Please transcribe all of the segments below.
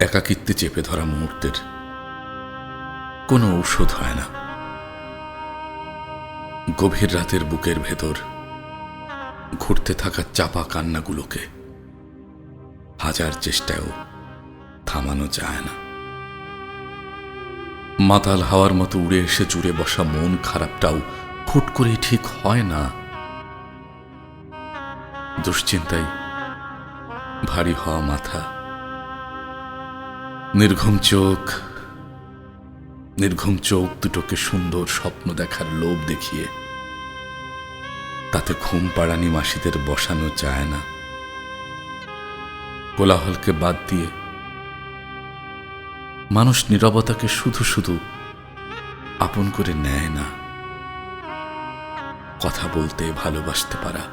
একাকিত্বে চেপে ধরা মুহূর্তের কোনো ঔষধ হয় না। গভীর রাতের বুকের ভেতর ঘুরতে থাকা চাপা কান্নাগুলোকে হাজার চেষ্টায়ও থামানো যায় না। মাতাল হাওয়ার মতো উড়ে এসে জুড়ে বসা মন খারাপটাও খুট করে ঠিক হয় না। দুশ্চিন্তায় ভারী হওয়া মাথা নির্ঘুম চোখ নির্ঘুম চোখ দুটোকে সুন্দর স্বপ্ন দেখার লোভ দেখিয়ে, তাতে ঘুম পাড়ানি মাসিদের বসানো যায় না। কোলাহলকে বাদ দিয়ে মানুষ নীরবতাকে শুধু শুধু আপন করে নেয় না। কথা বলতে ভালোবাসতে পারা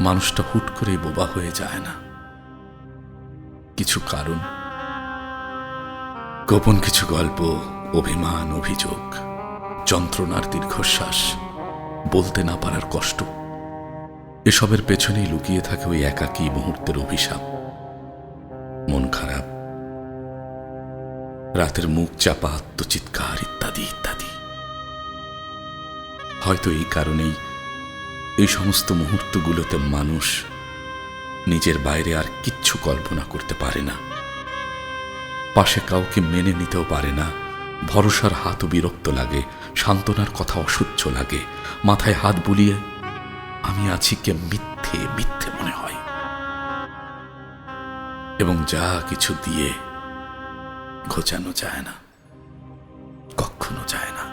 মানুষটা হুট করে বোবা হয়ে যায় না। কিছু কারণ গোপন কিছু গল্প, অভিমান, অভিযোগ, যন্ত্রণার দীর্ঘশ্বাস, বলতে না পারার কষ্ট, এসবের পেছনেই লুকিয়ে থাকে ওই একাকী মুহূর্তের অভিশাপ। মন খারাপ, রাতের মুখ চাপা, আত্মচিৎকার ইত্যাদি ইত্যাদি। হয়তো এই কারণেই এই সমস্ত মুহূর্তগুলোতে মানুষ নিজের বাইরে আর কিচ্ছু কল্পনা করতে পারে না। পাশে কাউকে মেনে নিতেও পারে না। ভরসার হাত বিরক্ত লাগে, সান্ত্বনার কথা অসহ্য লাগে। মাথায় হাত বুলিয়ে, আমি আছি কে মিথ্যে মিথ্যে মনে হয়। এবং যা কিছু দিয়ে ঘোচানো যায় না, কখনো যায় না।